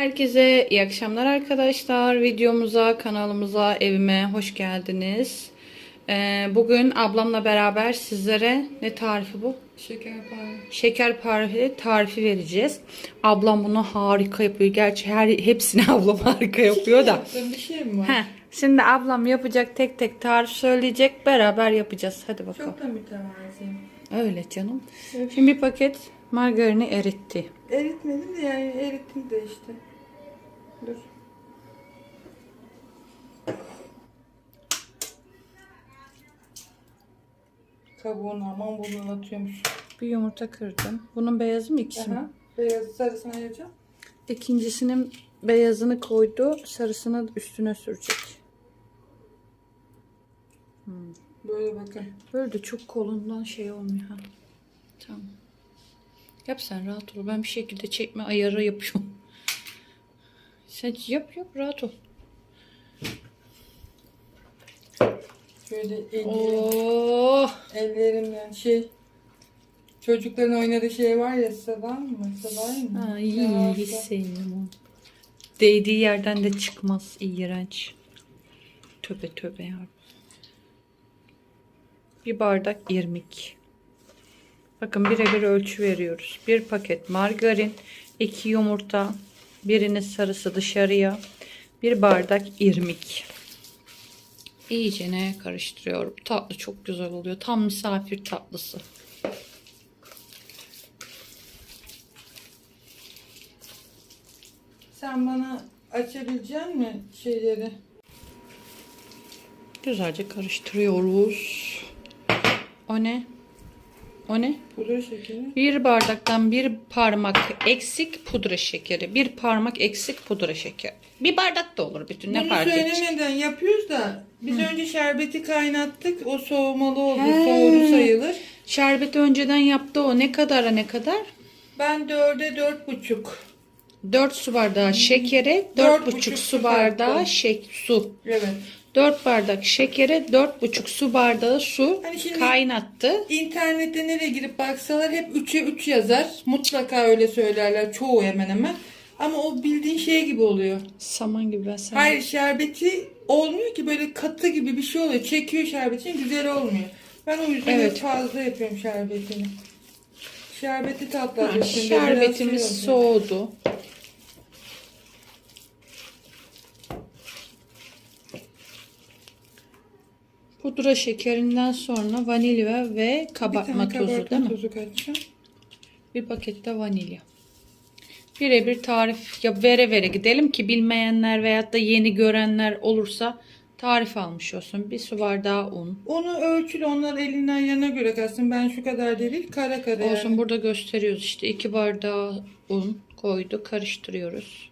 Herkese iyi akşamlar arkadaşlar. Videomuza, kanalımıza, evime hoş geldiniz. Ee, bugün ablamla beraber sizlere ne tarifi bu? Şekerpare. Şekerpare tarifi vereceğiz. Ablam bunu harika yapıyor. Gerçi her hepsini ablam harika yapıyor da. Bir şey mi var? Heh, şimdi ablam yapacak tek tek tarif söyleyecek. Beraber yapacağız. Hadi bakalım. Çok da mütevazıyım. Öyle canım. Şimdi bir paket margarini eritti. Eritmedim de yani erittim de işte. Dur. Kabuğunu aman bunu atıyormuş. Bir yumurta kırdım. Bunun beyazı mı ikisi mi? Beyazı sarısını ayıracağım. İkincisinin beyazını koydu. Sarısını üstüne sürecek. Böyle bakın. Böyle de çok kolundan şey olmuyor. Tamam. Yap sen rahat ol. Ben bir şekilde çekme ayarı yapıyorum. Sen yap yap rahat ol. Şöyle ellerim, Oh. ellerimden şey çocukların oynadığı şey var ya sadan mı? Saday mı? Ay hiç sevmiyorum onu. Değdiği yerden de çıkmaz. iğrenç. Töbe töbe ya. Bir bardak irmik. Bakın birebir ölçü veriyoruz. Bir paket margarin, iki yumurta, birinin sarısı dışarıya, bir bardak irmik. İyice ne karıştırıyorum. Tatlı çok güzel oluyor. Tam misafir tatlısı. Sen bana açabilecek mi şeyleri? Güzelce karıştırıyoruz. O ne? O ne? Pudra şekeri. Bir bardaktan bir parmak eksik pudra şekeri. Bir parmak eksik pudra şekeri. Bir bardak da olur bütün ne Bunu fark edecek? söylemeden yapıyoruz da biz önce şerbeti kaynattık. O soğumalı oldu. He. Soğudu sayılır. Şerbeti önceden yaptı o ne kadara ne kadar? Ben dörde dört buçuk. 4 su bardağı şekere, Dört 4,5 buçuk su bardağı. şek su. Evet. 4 bardak şekere, 4,5 su bardağı su Hani şimdi- kaynattı. İnternette nereye girip baksalar hep 3'e 3 yazar. Mutlaka öyle söylerler. Çoğu hemen hemen. Ama o bildiğin şey gibi oluyor. Saman gibi ben sana. Hayır şerbeti olmuyor ki böyle katı gibi bir şey oluyor. Çekiyor şerbetin güzel olmuyor. Ben o yüzden Evet. fazla yapıyorum şerbetini. Şerbeti Ha, tatlı. şerbetimiz soğudu. Pudra şekerinden sonra vanilya ve kabartma tozu değil mi? tozu. Bir pakette vanilya. Birebir tarif ya vere vere gidelim ki bilmeyenler veyahut da yeni görenler olursa tarif almış olsun. Bir su bardağı un. Onu ölçülü onlar elinden yana göre katsın. Ben şu kadar değil kara kara Olsun yani. burada gösteriyoruz işte. iki bardağı un koydu. Karıştırıyoruz.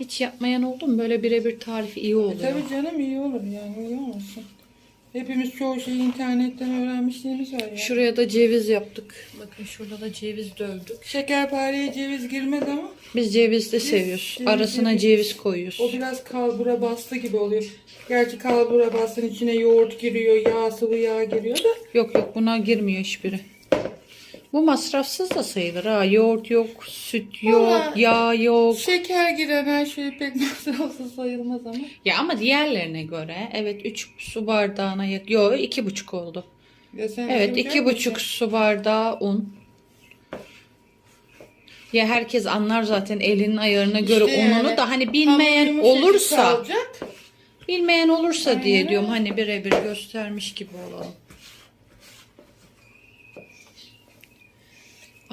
Hiç yapmayan oldu mu? Böyle birebir tarifi iyi E, oluyor. tabii canım iyi olur yani iyi olmasın. Hepimiz çoğu şeyi internetten öğrenmişliğimiz var ya. Şuraya da ceviz yaptık. Bakın şurada da ceviz dövdük. Şekerpareye ceviz girmez ama Biz ceviz de seviyoruz. ceviz Arasına seviyoruz. ceviz koyuyoruz. o biraz kalbura bastı gibi oluyor. Gerçi kalbura bastığın içine yoğurt giriyor, yağ sıvı yağ giriyor da. Yok yok buna girmiyor hiçbiri. Bu masrafsız da sayılır ha. Yoğurt yok, süt yok, Vallahi- yağ yok. Şeker giren her şey pek masrafsız sayılmaz ama. Ya ama diğerlerine göre evet 3 su bardağına yak. Yok 2,5 oldu. Ya sen Evet şimdi iki buçuk su bardağı un. Ya herkes anlar zaten elinin ayarına göre İşte ununu yani da hani bilmeyen yumuşacık olursa kalacak. bilmeyen olursa diye diyorum hani birebir göstermiş gibi olalım.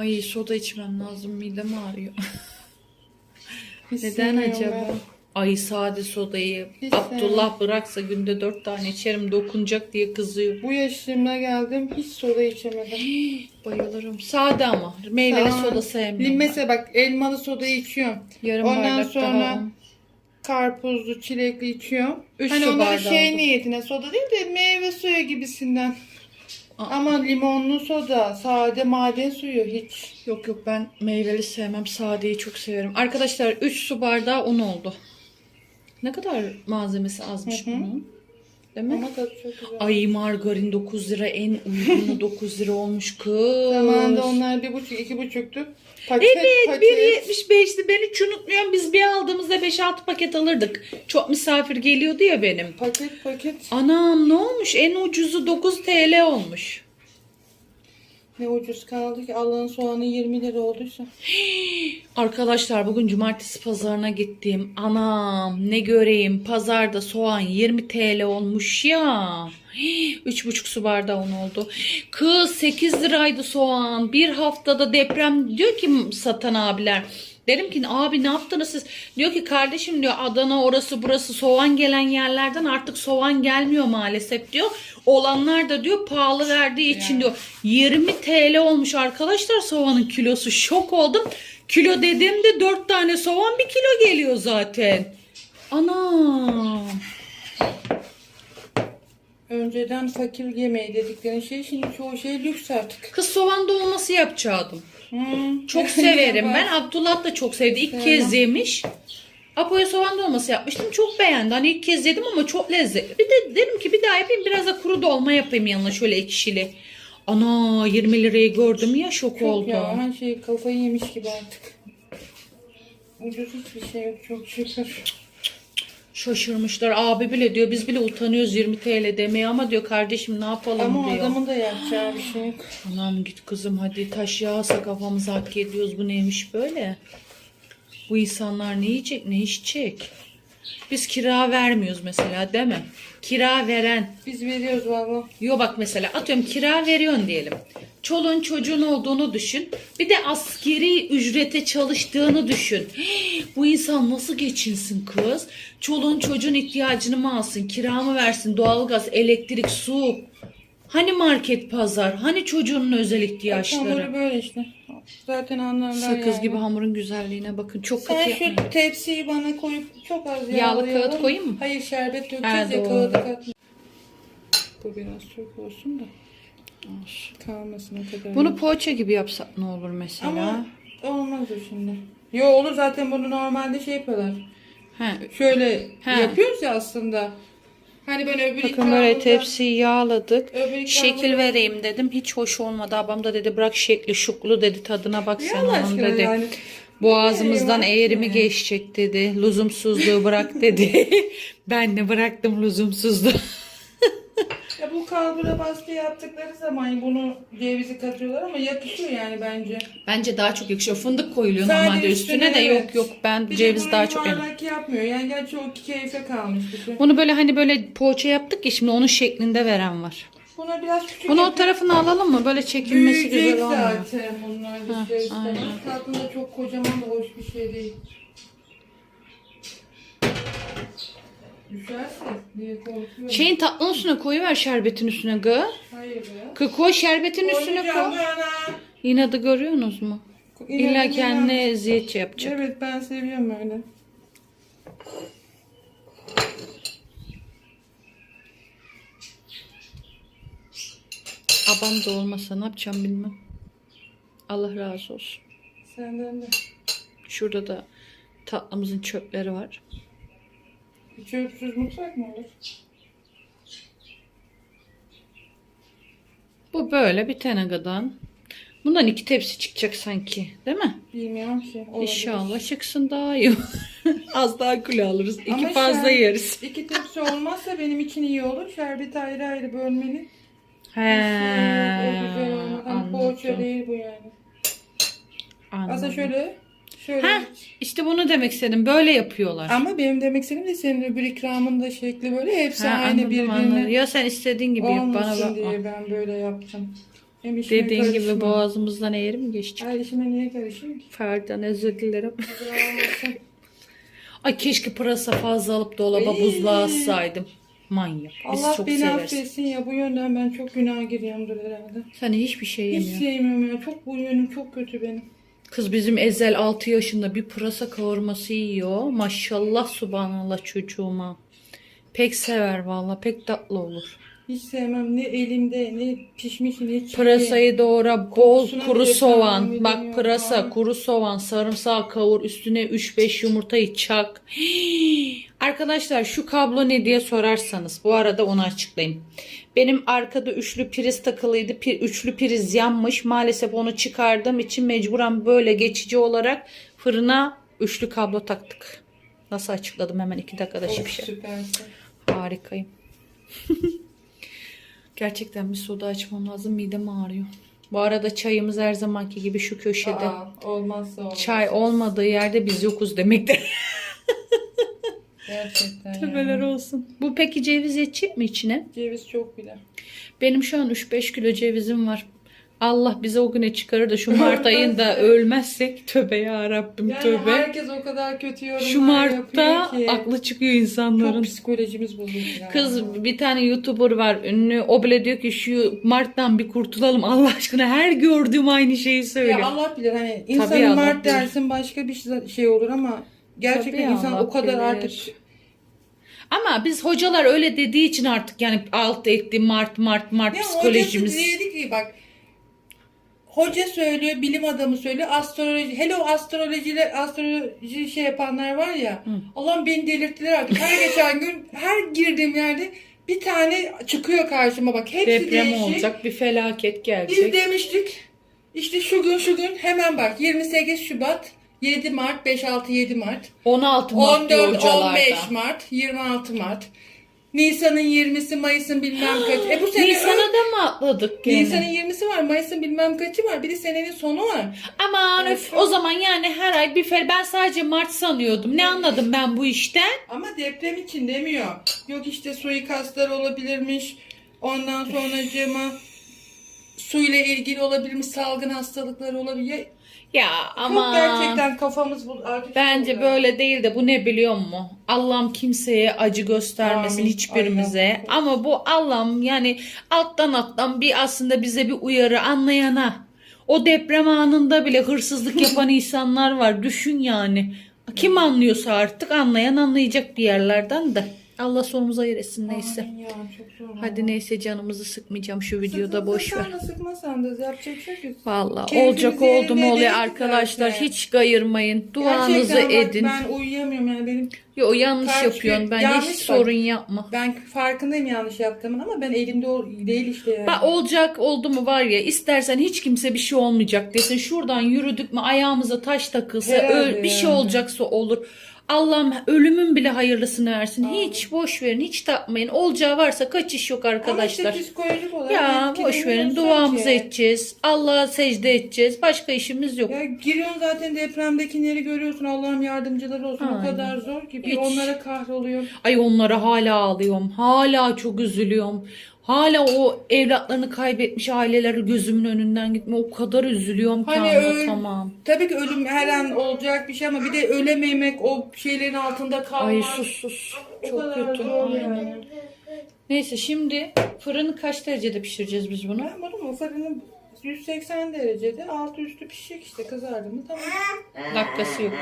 Ay soda içmem lazım midem ağrıyor. Neden acaba? Ay sade sodayı Hiç Abdullah bıraksa günde dört tane içerim dokunacak diye kızıyor. Bu yaşımda geldim hiç soda içemedim. Bayılırım. Sade ama. Meyveli Sade. soda sevmiyorum. Mesela bak elmalı soda içiyorum. Yarım Ondan bardak sonra daha karpuzlu, çilekli içiyorum. Üç hani su onları bardağı şey oldu. niyetine soda değil de meyve suyu gibisinden. Aa. Ama limonlu soda, sade maden suyu hiç. Yok yok ben meyveli sevmem. Sadeyi çok severim. Arkadaşlar 3 su bardağı un oldu. Ne kadar malzemesi azmış Hı hı. bunun. Değil mi? Ama tadı çok güzel. Ay margarin 9 lira en uygunu 9 lira olmuş kız. Zamanında onlar bir buçuk, iki buçuktu. Paket, Evet paket. 1.75'ti ben hiç unutmuyorum. Biz bir 5-6 paket alırdık. Çok misafir geliyordu ya benim. Paket paket. Anam ne olmuş? En ucuzu 9 TL olmuş. Ne ucuz kaldı ki Allah'ın soğanı 20 lira olduysa. Arkadaşlar bugün cumartesi pazarına gittim. Anam ne göreyim pazarda soğan 20 TL olmuş ya. Hii, Üç buçuk su bardağı un oldu. Kız 8 liraydı soğan. Bir haftada deprem diyor ki satan abiler. Dedim ki abi ne yaptınız siz? Diyor ki kardeşim diyor Adana orası burası soğan gelen yerlerden artık soğan gelmiyor maalesef diyor. Olanlar da diyor pahalı verdiği için diyor 20 TL olmuş arkadaşlar soğanın kilosu. Şok oldum. Kilo dediğimde 4 tane soğan bir kilo geliyor zaten. Ana. Önceden fakir yemeği dedikleri şey şimdi çoğu şey lüks artık. Kız soğan dolması yapacaktım. Hmm. Çok severim ben. Abdullah da çok sevdi. İlk kez yemiş. Apo'ya soğan dolması yapmıştım. Çok beğendi. Hani ilk kez yedim ama çok lezzetli. Bir de dedim ki bir daha yapayım. Biraz da kuru dolma yapayım yanına şöyle ekşili. Ana 20 lirayı gördüm ya şok Çok oldum. ya her şey kafayı yemiş gibi artık. Ucuz hiçbir şey yok çok şükür. Şaşırmışlar. Abi bile diyor biz bile utanıyoruz 20 TL demeye ama diyor kardeşim ne yapalım Ama diyor. adamın da yapacağı bir şey yok. Anam git kızım hadi taş yağsa kafamızı hak ediyoruz. Bu neymiş böyle? Bu insanlar ne yiyecek ne içecek? Biz kira vermiyoruz mesela değil mi? Kira veren. Biz veriyoruz valla. Yo bak mesela atıyorum kira veriyorsun diyelim. Çoluğun çocuğun olduğunu düşün. Bir de askeri ücrete çalıştığını düşün. Hii, Bu insan nasıl geçinsin kız? Çoluğun çocuğun ihtiyacını mı alsın? Kira mı versin? Doğalgaz, elektrik, su. Hani market, pazar? Hani çocuğunun özel ihtiyaçları? Hamuru böyle işte. Zaten anlarlar Sakız yani. gibi hamurun güzelliğine bakın. Çok katı Sen yapmayın. şu tepsiyi bana koyup çok az Yağlı yağlayalım. kağıt koyayım mı? Hayır şerbet dökeceğiz ya doğru. kağıdı katma. Bu biraz çok olsun da kalmasın o kadar. Bunu poğaça gibi yapsak ne olur mesela? Ama olmaz o şimdi. Yo olur zaten bunu normalde şey yapıyorlar. He, Şöyle Ha. yapıyoruz ya aslında. Hani ben öbür Bakın böyle tepsiyi yağladık. Şekil vereyim dedim. Hiç hoş olmadı. Babam da dedi bırak şekli şuklu dedi. Tadına bak sen onun dedi. yani. Boğazımızdan eğrimi geçecek dedi. Lüzumsuzluğu bırak dedi. ben de bıraktım lüzumsuzluğu. Ya bu kalbura baskı yaptıkları zaman bunu cevizi katıyorlar ama yakışıyor yani bence. Bence daha çok yakışıyor. Fındık koyuluyor Sadece normalde üstüne, de evet. yok yok. Ben Bir ceviz daha çok yuvarlak yapmıyor. Yani gerçi o keyfe kalmış şey. Bunu böyle hani böyle poğaça yaptık ya şimdi onun şeklinde veren var. Buna biraz küçük Bunu o tarafına alalım mı? Böyle çekilmesi Büyüyecek güzel olmuyor. zaten bunlar bir şey istemez. Tatlında çok kocaman da hoş bir şey değil. Diye korkuyorum. Şeyin tatlının üstüne koyuver şerbetin üstüne gı. Hayır be. Kı koy şerbetin üstüne koy. bana. İnadı görüyorsunuz mu? İlla İnanın kendine eziyet yapacak. Evet ben seviyorum öyle. Abam da olmasa ne yapacağım bilmem. Allah razı olsun. Senden de. Şurada da tatlımızın çöpleri var. Çöpsüz mutfak mı olur? Bu böyle bir tane kadar. Bundan iki tepsi çıkacak sanki. Değil mi? Bilmiyorum ki. Olabilir. İnşallah çıksın daha iyi. Az daha kilo alırız. İki Ama fazla şer- yeriz. İki tepsi olmazsa benim için iyi olur. Şerbeti ayrı ayrı bölmeli. He, o güzel olmadan poğaça değil bu yani. Aslında anladım. şöyle. Şöyle. Ha, işte bunu demek istedim. Böyle yapıyorlar. Ama benim demek istediğim de senin öbür ikramın da şekli böyle. Hepsi Ha, aynı anladım, anladım. birbirine. Ya sen istediğin gibi yap bana bakma. diye ben böyle yaptım. Hem Dediğin gibi boğazımızdan eğri mi geçecek? Ay işime niye karışayım ki? Ferdan özür dilerim. Ay keşke pırasa fazla alıp dolaba buzluğa assaydım. Manyak. Biz Allah çok beni severiz. affetsin ya bu yönden ben çok günah giriyorumdur herhalde. Sen hiçbir şey Hiç yemiyorsun. sevmiyorum ya. Çok bu yönüm çok kötü benim. Kız bizim Ezel 6 yaşında bir pırasa kavurması yiyor. Maşallah subhanallah çocuğuma. Pek sever valla pek tatlı olur. Hiç sevmem. Ne elimde ne pişmiş ne çiğ. Pırasayı doğra bol Kokusuna kuru bile soğan. tahammül Bak edemiyorum. pırasa kuru soğan sarımsağı kavur üstüne 3-5 yumurtayı çak. Hii, Arkadaşlar şu kablo ne diye sorarsanız bu arada onu açıklayayım. Benim arkada üçlü priz takılıydı. Pi- üçlü priz yanmış. Maalesef onu çıkardığım için mecburen böyle geçici olarak fırına üçlü kablo taktık. Nasıl açıkladım hemen iki dakikada Of, şipşak. süpersin. Harikayım. Gerçekten bir soda açmam lazım. Midem ağrıyor. Bu arada çayımız her zamanki gibi şu köşede. Aa, olmazsa olmaz. Çay olmadığı yerde biz yokuz demektir. Gerçekten Tövbeler yani. olsun. Bu peki ceviz yetecek mi içine? Ceviz çok bile. Benim şu an 3-5 kilo cevizim var. Allah bize o güne çıkarır da şu Mart ayında ölmezsek tövbe ya Rabbim Yani tövbe. herkes o kadar kötü yorumlar Şu Mart'ta ki. aklı çıkıyor Çok insanların. psikolojimiz bozuldu. Kız bir tane YouTuber var ünlü. O bile diyor ki şu Mart'tan bir kurtulalım Allah aşkına. Her gördüğüm aynı şeyi söylüyor. Ya Allah bilir hani insanın Mart bilir. dersin başka bir şey olur ama gerçekten Tabii insan o kadar bilir. artık Ama biz hocalar öyle dediği için artık yani alt etti Mart Mart Mart Ya psikolojimiz. hocası dedi ki bak hoca söylüyor, bilim adamı söylüyor, astroloji, hello astrolojiler, astroloji şey yapanlar var ya. Allah'ım beni delirttiler artık. Her geçen gün her girdiğim yerde bir tane çıkıyor karşıma bak. Hepsi Deprem değişik. olacak bir felaket Biz gelecek. demiştik işte şu gün şu gün hemen bak 28 Şubat 7 Mart 5 6 7 Mart 16 Mart diyor 14 hocalarda. 15 Mart 26 Mart Nisan'ın 20'si Mayıs'ın bilmem kaçı. E bu sene Nisan'a da mı atladık gene? Nisan'ın 20'si var, Mayıs'ın bilmem kaçı var. Bir de senenin sonu var. Aman Evet, öf, o zaman yani her ay bir fel ben sadece Mart sanıyordum. Ne anladım ben bu işten? Ama deprem için demiyor. Yok işte suikastlar olabilirmiş. Ondan sonracığıma suyla ilgili olabilirmiş, salgın hastalıkları olabilir. Ya, Ya Çok ama gerçekten kafamız bu artık. bence oluyor. böyle değil de bu ne biliyor musun? Allah'ım kimseye acı göstermesin Amin. hiçbirimize. Aynen. Ama bu Allah'ım yani alttan alttan bir aslında bize bir uyarı anlayana. O deprem anında bile hırsızlık yapan insanlar var. Düşün yani. Kim anlıyorsa artık anlayan anlayacak bir yerlerden de. Allah sonumuzu hayır etsin neyse. Amin ya, çok zor. Hadi neyse canımızı sıkmayacağım şu videoda boş ver. Sıkmasan da yapacak bir şey yok. Keyfimiz olacak oldu yerinde mu oluyor değil arkadaşlar. zaten. Hiç gayırmayın. Duanızı Gerçekten bak, edin. Ben uyuyamıyorum yani benim Yo yanlış yapıyorsun. Bence yanlış hiç bak. sorun yapma. ben farkındayım yanlış yaptığımın ama ben elimde o değil işte yani. Bak olacak oldu mu var ya istersen hiç kimse bir şey olmayacak desin. Şuradan yürüdük mü ayağımıza taş takılsa Herhalde öl- bir şey yani. olacaksa olur. Allah'ım ölümün bile hayırlısını versin. Hiç boş verin, hiç takmayın. Olacağı varsa kaçış yok arkadaşlar. Ama işte psikolojik olarak Ya boş verin, duamızı ki. edeceğiz. Allah'a secde edeceğiz. Başka işimiz yok. Ya giriyorsun zaten depremdekileri görüyorsun. Allah'ım yardımcıları olsun. Aynen. O kadar zor ki. Bir Hiç. onlara kahroluyor. Ay onlara hala ağlıyorum. Hala çok üzülüyorum. Hala o evlatlarını kaybetmiş aileleri gözümün önünden gitme. O kadar üzülüyorum ki Hani öl- anlatamam. Tabii ki ölüm her an olacak bir şey ama bir de ölememek, o şeylerin altında kalmak. Ay sus sus. O Çok kötü. zor Aynen. yani. Neyse şimdi fırını kaç derecede pişireceğiz biz bunu? Ben bunu fırını 180 derecede altı üstü pişecek işte kızardı mı tamam. Dakikası yok.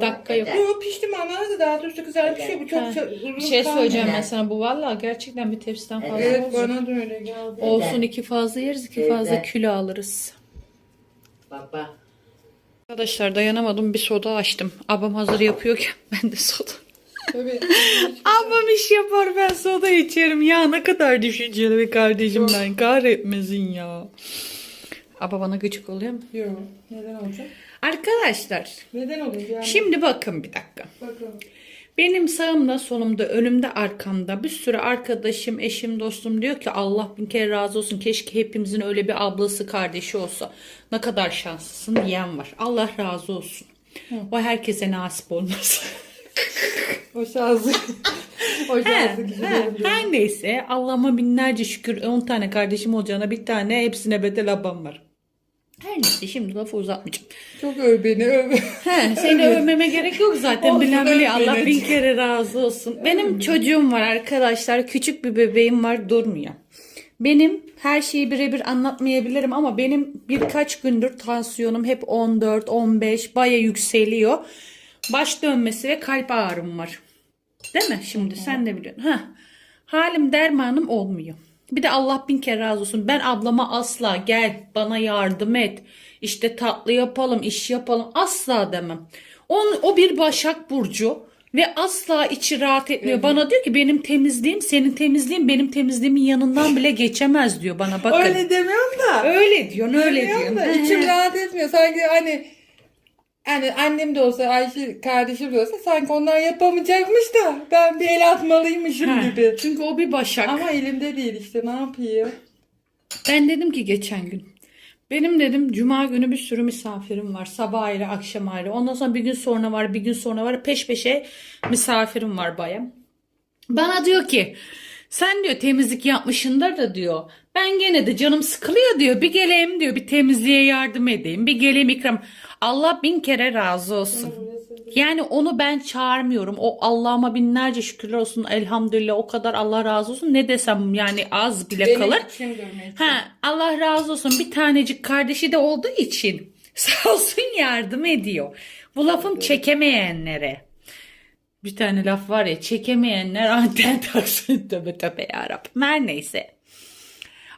Dakika yok. Yok pişti manası da altı üstü kızardı pişiyor. Bu çok Ha. Bir şey kalmıyor. söyleyeceğim ben sana. Bu vallahi gerçekten bir tepsiden fazla Evet olacak. bana da öyle geldi. Olsun iki fazla yeriz iki fazla Evet. kilo alırız. Baba. Arkadaşlar dayanamadım bir soda açtım. Abam hazır yapıyorken ben de soda. Tabii. Ablam iş yapar ben soda içerim. Ya ne kadar düşünceli bir kardeşim ben. Kahretmesin ya. Aba bana gıcık oluyor mu? Yok. Neden olacak? Arkadaşlar Neden oluyor yani? şimdi bakın bir dakika. Bakalım. Benim sağımda, solumda, önümde, arkamda bir sürü arkadaşım, eşim, dostum diyor ki Allah bin kere razı olsun. Keşke hepimizin öyle bir ablası, kardeşi olsa. Ne kadar şanslısın diyen var. Allah razı olsun. O herkese nasip olmaz. O şansı. o he, yapıyor. her neyse Allah'ıma binlerce şükür 10 tane kardeşim olacağına bir tane hepsine bedel abam var. Her neyse şimdi lafı uzatmayacağım. Çok öv beni öv. He, seni övmeme gerek yok zaten. Bilen biliyor. Allah bin kere razı olsun. Benim çocuğum var arkadaşlar. Küçük bir bebeğim var durmuyor. Benim her şeyi birebir anlatmayabilirim ama benim birkaç gündür tansiyonum hep 14, 15 baya yükseliyor. Baş dönmesi ve kalp ağrım var. Değil mi? Şimdi sen de biliyorsun. Heh. Halim dermanım olmuyor. Bir de Allah bin kere razı olsun. Ben ablama asla gel bana yardım et. İşte tatlı yapalım, iş yapalım asla demem. On, o bir Başak Burcu Ve asla içi rahat etmiyor. Bana diyor ki benim temizliğim senin temizliğin benim temizliğimin yanından bile geçemez diyor bana. Bakın. Öyle demiyorum da. Öyle diyorsun öyle Demiyorum diyorsun. da içim rahat etmiyor. Sanki hani yani annem de olsa Ayşe kardeşim de olsa sanki onlar yapamayacakmış da ben bir el atmalıymışım Ha, gibi. Çünkü o bir başak. Ama elimde değil işte ne yapayım. Ben dedim ki geçen gün. Benim dedim cuma günü bir sürü misafirim var. Sabah ayrı, akşam ayrı. Ondan sonra bir gün sonra var, bir gün sonra var. Peş peşe misafirim var bayam. Bana diyor ki sen diyor temizlik yapmışındır da diyor. Ben gene de canım sıkılıyor diyor. Bir geleyim diyor. Bir temizliğe yardım edeyim. Bir geleyim ikram. Allah bin kere razı olsun. Yani onu ben çağırmıyorum. O Allah'ıma binlerce şükürler olsun. Elhamdülillah o kadar Allah razı olsun. Ne desem yani az bile Benim kalır. Ha, Allah razı olsun bir tanecik kardeşi de olduğu için sağ olsun yardım ediyor. Bu lafım çekemeyenlere. Bir tane laf var ya çekemeyenler anten taksın tövbe tövbe yarabbim. Her neyse.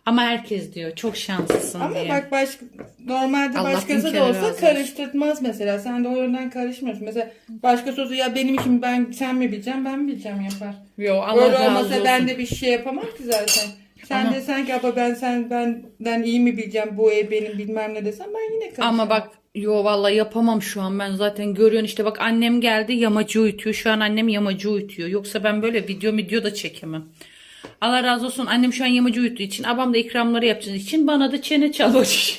Ama herkes diyor çok şanslısın Ama diye. bak başka normalde Allah başkası da razı olsa olsun. karıştırmaz mesela. Sen de o yönden karışmıyorsun. Mesela başkası olsa ya benim işim ben sen mi bileceğim ben mi bileceğim yapar. Yo, Allah Böyle razı olmasa olsun. ben de bir şey yapamam ki zaten. Sen Ama- de sanki ama ben sen benden iyi mi bileceğim bu ev benim bilmem ne desem ben yine karışamam. Ama bak yo vallahi yapamam şu an ben zaten görüyorsun işte bak annem geldi yamacı uyutuyor. Şu an annem yamacı uyutuyor. Yoksa ben böyle video video da çekemem. Allah razı olsun annem şu an yamacı uyuttuğu için abam da ikramları yapacağı için bana da çene çalıyor.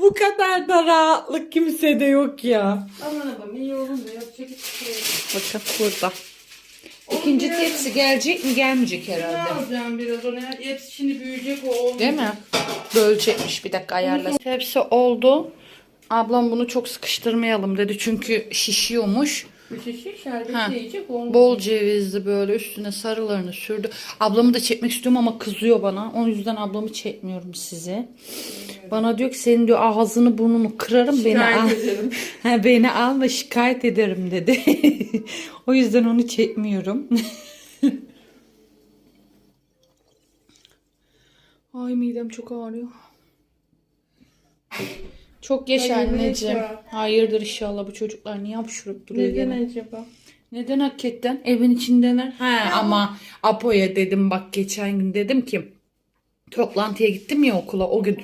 Bu kadar da rahatlık kimsede yok ya. Aman aman iyi olun da yapacak hiçbir şey yok. Bakın burada. İkinci tepsi gelecek mi gelmeyecek Ne herhalde. alacağım biraz ona? Hepsi şimdi büyüyecek o olmayacak. Değil mi? Bölecekmiş bir dakika ayarla. Tepsi oldu. Ablam bunu çok sıkıştırmayalım dedi çünkü şişiyormuş. Şişe şerbeti yiyecek olmayacak. Bol cevizli böyle üstüne sarılarını sürdü. Ablamı da çekmek istiyorum ama kızıyor bana. O yüzden ablamı çekmiyorum size. Bana diyor ki senin diyor ağzını burnunu kırarım beni Şikayet al. ederim. Ha, beni alma şikayet ederim dedi. o yüzden onu çekmiyorum. Ay midem çok ağrıyor. Çok geç Hayırdır anneciğim. inşallah. Hayırdır inşallah bu çocuklar niye hapşurup duruyor Neden gene? acaba? Neden hakikaten evin içindeler? He ama Apo'ya dedim bak geçen gün dedim ki toplantıya gittim ya okula o gün.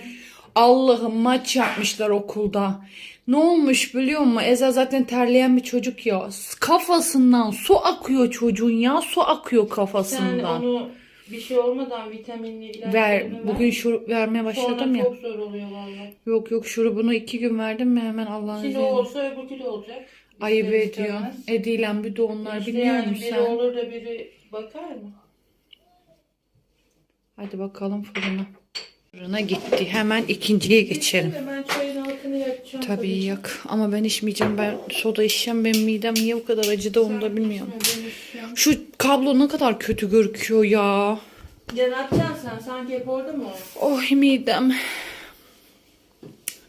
Allah'ım maç yapmışlar okulda. Ne olmuş biliyor musun? Eza zaten terleyen bir çocuk ya. Kafasından su akıyor çocuğun ya. Su akıyor Sen kafasından. onu bir şey olmadan vitaminli ilaçlarını Ver. Bugün şurup vermeye başladım Sonra ya. çok zor oluyor valla. Yok yok şurubunu iki gün verdim mi hemen Allah'ın Şimdi o izniyle. olsa öbürkü de olacak. Ayıp İster ediyor. istemez. Edilen bir de onlar İşte biliyor yani musun biri sen? olur da biri bakar mı? Hadi bakalım fırına. Fırına gitti. Hemen ikinciye geçelim. Şimdi ben çayın altını yakacağım. Tabii yak. Ama ben içmeyeceğim. Ben soda içeceğim. Benim midem niye bu kadar acıdı onu da bilmiyorum. Şu kablo ne kadar kötü görüküyor ya. ne yapacaksın sen? Sanki hep orada mı? Oh midem.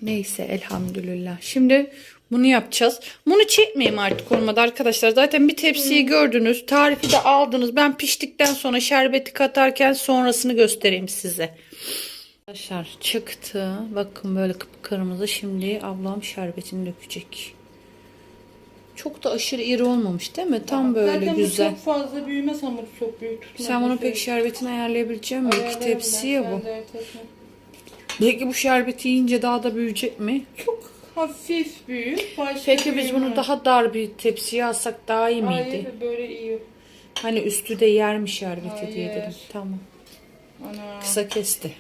Neyse elhamdülillah. Şimdi bunu yapacağız. Bunu çekmeyeyim artık olmadı arkadaşlar. Zaten bir tepsiyi gördünüz. Tarifi de aldınız. Ben piştikten sonra şerbeti katarken sonrasını göstereyim size. Arkadaşlar çıktı. Bakın böyle kıpkırmızı. Şimdi ablam şerbetini dökecek. Çok da aşırı iri olmamış değil mi? Tam böyle Zaten güzel. bu çok fazla büyümez hamur çok büyük tutmaz. Sen bunu pek şerbetini ayarlayabilecek misin? İki Ayarlarım tepsi ben, ya sen bu. Peki bu şerbeti yiyince daha da büyüyecek mi? Çok hafif büyük. Başka Peki biz bunu büyümez. daha dar bir tepsiye alsak daha iyi miydi? Hayır böyle iyi. Hani üstü de yer mi şerbeti diye Hayır. dedim. Tamam. Ana. Kısa kesti.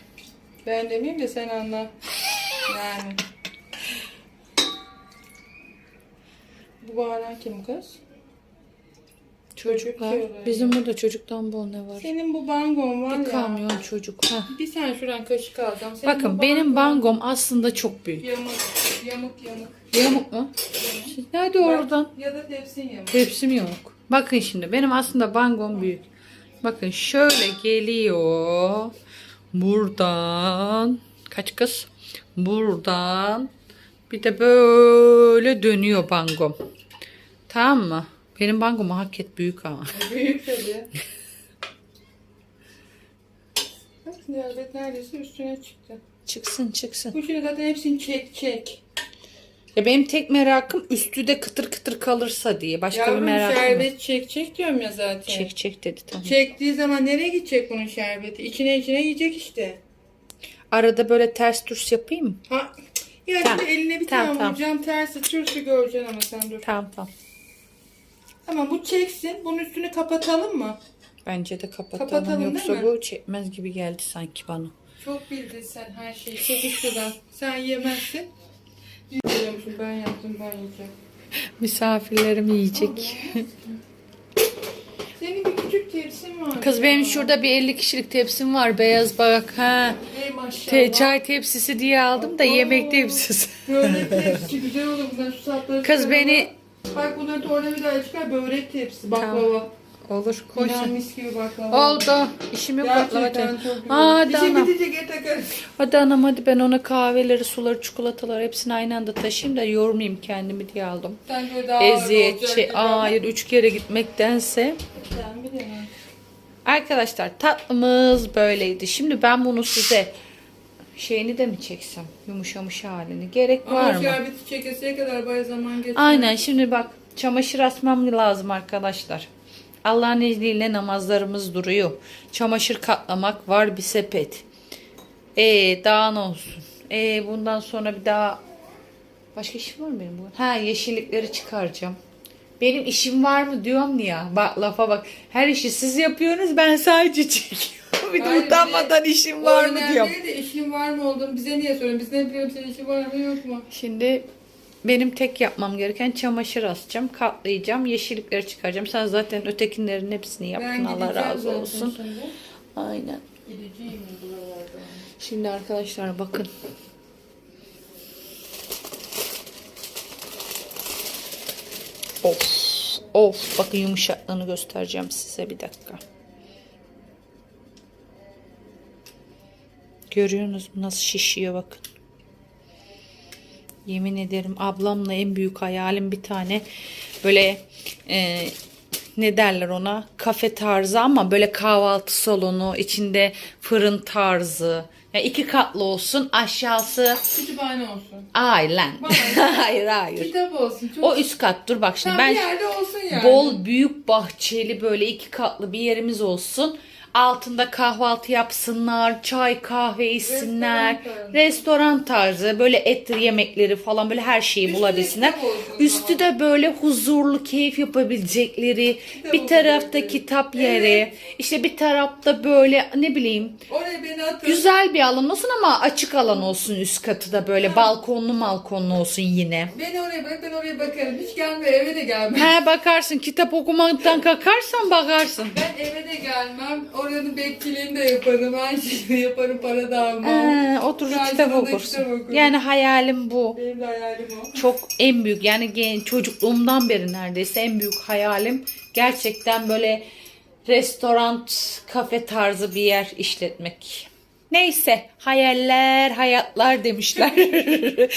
Ben demeyeyim de sen anla. Yani. Bu bağıran kim kız? Çocuklar. Çocuk Bizim burada çocuktan bol ne var? Senin bu bangon var Bir ya. kamyon çocuk. Heh. Bir sen şuradan kaşık alacağım. Senin Bakın bu benim bangom aslında çok büyük. Yamuk, yamuk, yamuk. Yamuk mu? Hadi oradan. Ya da tepsin yamuk. Tepsim yok. Bakın şimdi benim aslında bangom büyük. Bakın şöyle geliyor. Buradan. Kaç kız? Buradan. Bir de böyle dönüyor bangom. Tamam mı? Benim bangom hak et büyük ama. Büyük tabii. Ziyaret neredeyse üstüne çıktı. Çıksın çıksın. Bu şimdi zaten hepsini çek çek. Ya benim tek merakım üstü de kıtır kıtır kalırsa diye. Başka bir Yavrum merakım yok. şerbet çek çek diyorum ya zaten. Çek çek dedi tamam. Çektiği zaman nereye gidecek bunun şerbeti? İçine içine yiyecek işte. Arada böyle ters düz yapayım mı? Ha. Ya Tamam. şimdi eline bir Tamam, tane tamam. vuracağım tersi türsü göreceksin ama sen dur. Tamam tamam. Tamam bu çeksin. Bunun üstünü kapatalım mı? Bence de kapatalım. Kapatalım, Yoksa bu çekmez gibi geldi sanki bana. Çok bildin sen her şeyi. Çek şuradan. Sen yemezsin. Biliyormuşum ben yaptım ben yiyeceğim. Misafirlerim yiyecek. Senin bir küçük tepsin var. Kız benim şurada bir 50 kişilik tepsim var. Beyaz bak ha. Ey maşallah. Te, çay tepsisi diye aldım da yemek tepsisi. Börek tepsi güzel olur bunlar şu sapları Kız beni Bak bunları tornavida çıkar börek tepsi baklava. Olur İnan koysun. mis gibi baklava. Oldu. İşim yok baklava Gerçekten çok güzel. Hadi İşi anam. bitince gel takarız. Hadi anam hadi ben ona kahveleri, suları, çikolataları hepsini aynı anda taşıyayım da yormayayım kendimi diye aldım. Sen böyle daha ağır Eziyet, olacak şey, gibi. hayır üç kere gitmektense. Sen bir? Arkadaşlar tatlımız böyleydi. Şimdi ben bunu size şeyini de mi çeksem? Yumuşamış halini. Gerek var Ama mı? şerbeti çekesiye kadar bayağı zaman geçer. Aynen şimdi bak çamaşır asmam lazım arkadaşlar. Allah'ın izniyle namazlarımız duruyor. Çamaşır katlamak var bir sepet. E daha ne olsun? E bundan sonra bir daha başka işim var mı benim bugün? Ha yeşillikleri çıkaracağım. Benim işim var mı diyorum ya. Bak lafa bak. Her işi siz yapıyorsunuz ben sadece çekiyorum. Bir de Hayır, utanmadan işim var mı diyorum. de işin var mı olduğunu bize niye soruyorsun? Biz ne biliyorum senin işin var mı yok mu? Şimdi benim tek yapmam gereken çamaşır asacağım, katlayacağım, yeşillikleri çıkaracağım. Sen zaten ötekinlerin hepsini yaptın. Allah razı olsun. şimdi. Aynen. Şimdi arkadaşlar bakın. Of. Of. Bakın yumuşaklığını göstereceğim size bir dakika. Görüyorsunuz mu nasıl şişiyor bakın. Yemin ederim ablamla en büyük hayalim bir tane böyle e, ne derler ona kafe tarzı ama böyle kahvaltı salonu içinde fırın tarzı. Ya iki katlı olsun aşağısı Kütüphane olsun. Bana- hayır hayır. Kitap olsun. Çok O üst kat dur bak şimdi Tamam, ben bir yerde olsun yani. bol büyük bahçeli böyle iki katlı bir yerimiz olsun. Altında kahvaltı yapsınlar, çay kahve içsinler. Restoran tarzı. Restoran tarzı böyle et yemekleri falan böyle her şeyi Üstü bulabilsinler. Üstü de böyle huzurlu keyif yapabilecekleri Kitap bir tarafta kitap yeri. işte bir tarafta böyle ne bileyim Oraya beni atın. güzel bir alan olsun ama açık alan olsun üst katı da böyle balkonlu malkonlu olsun yine. Beni oraya bırak ben oraya bakarım. Hiç gelme eve de gelmem. He bakarsın kitap okumaktan kalkarsan bakarsın. Ben eve de gelmem. Oranın bekçiliğini de yaparım. Her şeyi yaparım. Para da almam. Ee, oturur kitap kitap okursun. okurum. Yani hayalim bu. Benim de hayalim o. Çok en büyük yani gen, çocukluğumdan beri neredeyse en büyük hayalim gerçekten böyle restoran, kafe tarzı bir yer işletmek. Neyse hayaller, hayatlar demişler.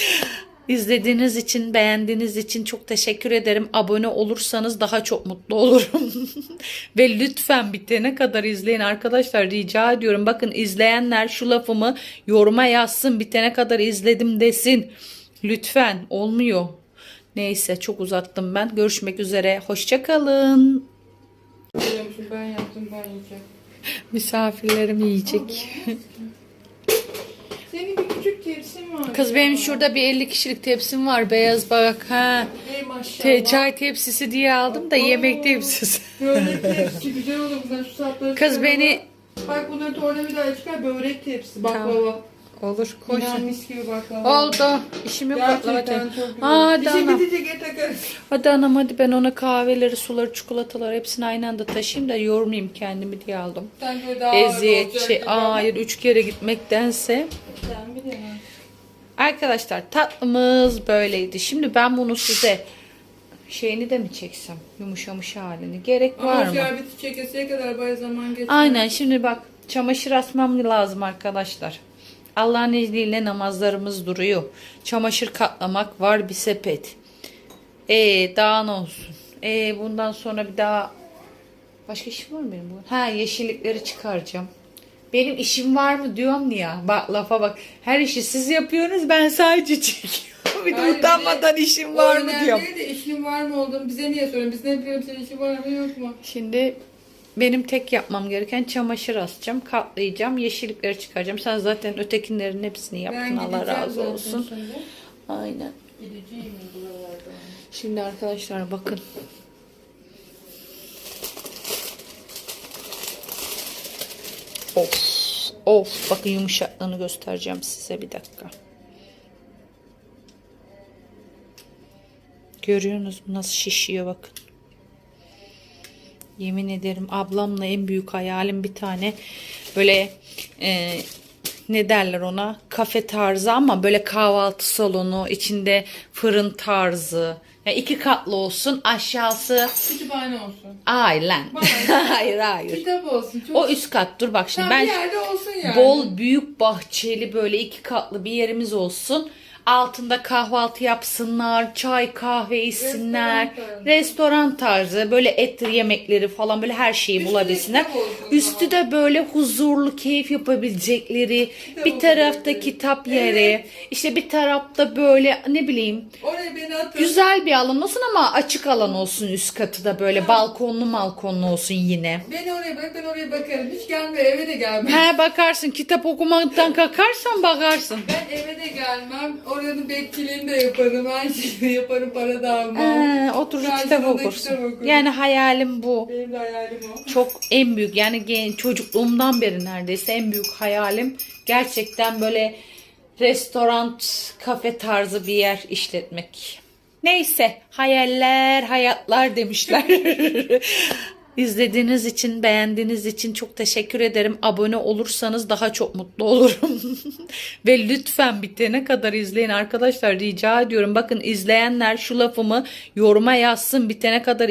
İzlediğiniz için, beğendiğiniz için çok teşekkür ederim. Abone olursanız daha çok mutlu olurum. Ve lütfen bitene kadar izleyin arkadaşlar rica ediyorum. Bakın izleyenler şu lafımı yoruma yazsın. Bitene kadar izledim desin. Lütfen olmuyor. Neyse çok uzattım ben. Görüşmek üzere. Hoşçakalın. Ben yaptım ben yiyeceğim. Misafirlerim yiyecek. Senin bir küçük tepsin var. Kız benim şurada bir 50 kişilik tepsim var. Beyaz bak ha. Ey maşallah. Te, çay tepsisi diye aldım da yemek tepsisi. Börek tepsi güzel olur bunlar şu sapları Kız beni Bak bunları tornavida çıkar börek tepsi baklava. Olur koysun. mis gibi baklava. Oldu. İşim yok baklava çay. Gerçekten çok güzel. Hadi İşi anam. bitince gel takarız. Hadi anam hadi ben ona kahveleri, suları, çikolataları hepsini aynı anda taşıyayım da yormayayım kendimi diye aldım. Sen böyle daha ağır Eziyet, olacak şey, gibi. hayır üç kere gitmektense. Sen bir de ne? Arkadaşlar tatlımız böyleydi. Şimdi ben bunu size şeyini de mi çeksem? Yumuşamış halini. Gerek var Ama mı? şerbeti çekesiye kadar bayağı zaman geçer. Aynen şimdi bak çamaşır asmam lazım arkadaşlar. Allah'ın izniyle namazlarımız duruyor. Çamaşır katlamak var bir sepet. E daha ne olsun? E bundan sonra bir daha başka işim var mı benim bugün? Ha yeşillikleri çıkaracağım. Benim işim var mı diyorum ya. Bak lafa bak. Her işi siz yapıyorsunuz ben sadece çekiyorum. bir de Hayır, utanmadan işim var mı diyorum. de işin var mı olduğunu bize niye soruyorsun? Biz ne biliyorum senin işin var mı yok mu? Şimdi benim tek yapmam gereken çamaşır asacağım, katlayacağım, yeşillikleri çıkaracağım. Sen zaten ötekinlerin hepsini yaptın. Ben Allah razı olsun. Aynen. Gideceğim buralarda. Şimdi arkadaşlar bakın. Of. Of. Bakın yumuşaklığını göstereceğim size bir dakika. Görüyorsunuz nasıl şişiyor bakın. Yemin ederim ablamla en büyük hayalim bir tane böyle e, ne derler ona kafe tarzı ama böyle kahvaltı salonu içinde fırın tarzı. Ya iki katlı olsun aşağısı Kütüphane olsun. Bana- hayır hayır. Kitap olsun. Çok O üst kat dur bak şimdi ben bir yerde olsun yani. bol büyük bahçeli böyle iki katlı bir yerimiz olsun. Altında kahvaltı yapsınlar, çay kahve içsinler. Restoran tarzı. Restoran tarzı böyle et yemekleri falan böyle her şeyi Üstü bulabilsinler. Üstü de böyle huzurlu keyif yapabilecekleri Kitap bir tarafta kitap yeri, işte bir tarafta böyle ne bileyim güzel bir alan olsun ama açık alan olsun üst katı da böyle balkonlu balkonlu olsun yine. Beni oraya bırak ben oraya bakarım. Hiç gelme eve de gelmem. He bakarsın kitap okumaktan kalkarsan bakarsın. Ben eve de gelmem. Oranın bekçiliğini de yaparım. Her şeyini yaparım. Para da almam. Ee, oturur kitap Karşılığında okursun. kitap okurum. Yani hayalim bu. Benim de hayalim o. Çok en büyük yani gen- çocukluğumdan beri neredeyse en büyük hayalim gerçekten böyle restoran, kafe tarzı bir yer işletmek. Neyse hayaller, hayatlar demişler. İzlediğiniz için, beğendiğiniz için çok teşekkür ederim. Abone olursanız daha çok mutlu olurum. Ve lütfen bitene kadar izleyin arkadaşlar rica ediyorum. Bakın izleyenler şu lafımı yoruma yazsın bitene kadar